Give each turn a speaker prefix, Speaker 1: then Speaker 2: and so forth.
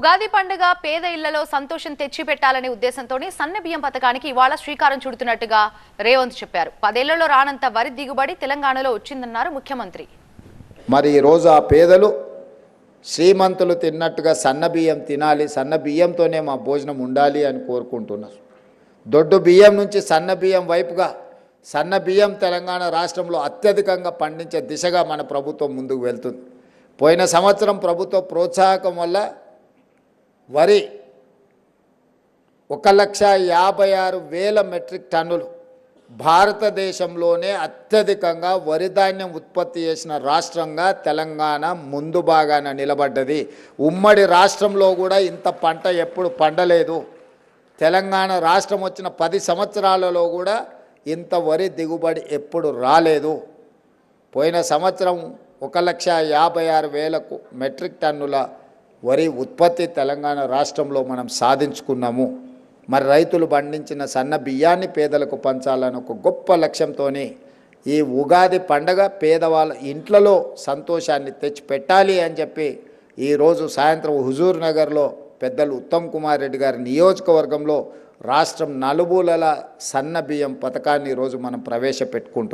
Speaker 1: ఉగాది పండుగ పేద ఇళ్ళలో సంతోషం తెచ్చిపెట్టాలనే ఉద్దేశంతోనే సన్న బియ్యం పథకానికి ఇవాళ శ్రీకారం చుడుతున్నట్టుగా రేవంత్ చెప్పారు. పదేళ్ళలో రానంత వరి దిగుబడి తెలంగాణలో వచ్చిందన్నారు ముఖ్యమంత్రి.
Speaker 2: మరి ఈరోజు ఆ పేదలు శ్రీమంతులు తిన్నట్టుగా సన్న బియ్యం తినాలి సన్న బియ్యంతోనే మా భోజనం ఉండాలి అని కోరుకుంటున్నారు. దొడ్డు బియ్యం నుంచి సన్న బియ్యం వైపుగా సన్న బియ్యం తెలంగాణ రాష్ట్రంలో అత్యధికంగా పండించే దిశగా మన ప్రభుత్వం ముందుకు వెళ్తుంది. పోయిన సంవత్సరం ప్రభుత్వ ప్రోత్సాహకం వల్ల వరి ఒక లక్ష యాభై ఆరు వేల మెట్రిక్ టన్నులు. భారతదేశంలోనే అత్యధికంగా వరి ధాన్యం ఉత్పత్తి చేసిన రాష్ట్రంగా తెలంగాణ ముందు బాగాన నిలబడ్డది. ఉమ్మడి రాష్ట్రంలో కూడా ఇంత పంట ఎప్పుడు పండలేదు. తెలంగాణ రాష్ట్రం వచ్చిన పది సంవత్సరాలలో కూడా ఇంత వరి దిగుబడి ఎప్పుడు రాలేదు. పోయిన సంవత్సరం ఒక లక్ష యాభై ఆరు వేలకు మెట్రిక్ టన్నుల వరి ఉత్పత్తి తెలంగాణ రాష్ట్రంలో మనం సాధించుకున్నాము. మరి రైతులు పండించిన సన్న బియ్యాన్ని పేదలకు పంచాలని ఒక గొప్ప లక్ష్యంతోనే ఈ ఉగాది పండగ పేదవాళ్ళ ఇంట్లలో సంతోషాన్ని తెచ్చిపెట్టాలి అని చెప్పి ఈరోజు సాయంత్రం హుజూర్ నగర్లో పెద్దలు ఉత్తమ్ కుమార్ రెడ్డి గారి నియోజకవర్గంలో రాష్ట్రం నలుమూలల సన్న బియ్యం పథకాన్ని ఈరోజు మనం ప్రవేశపెట్టుకుంటున్నాం.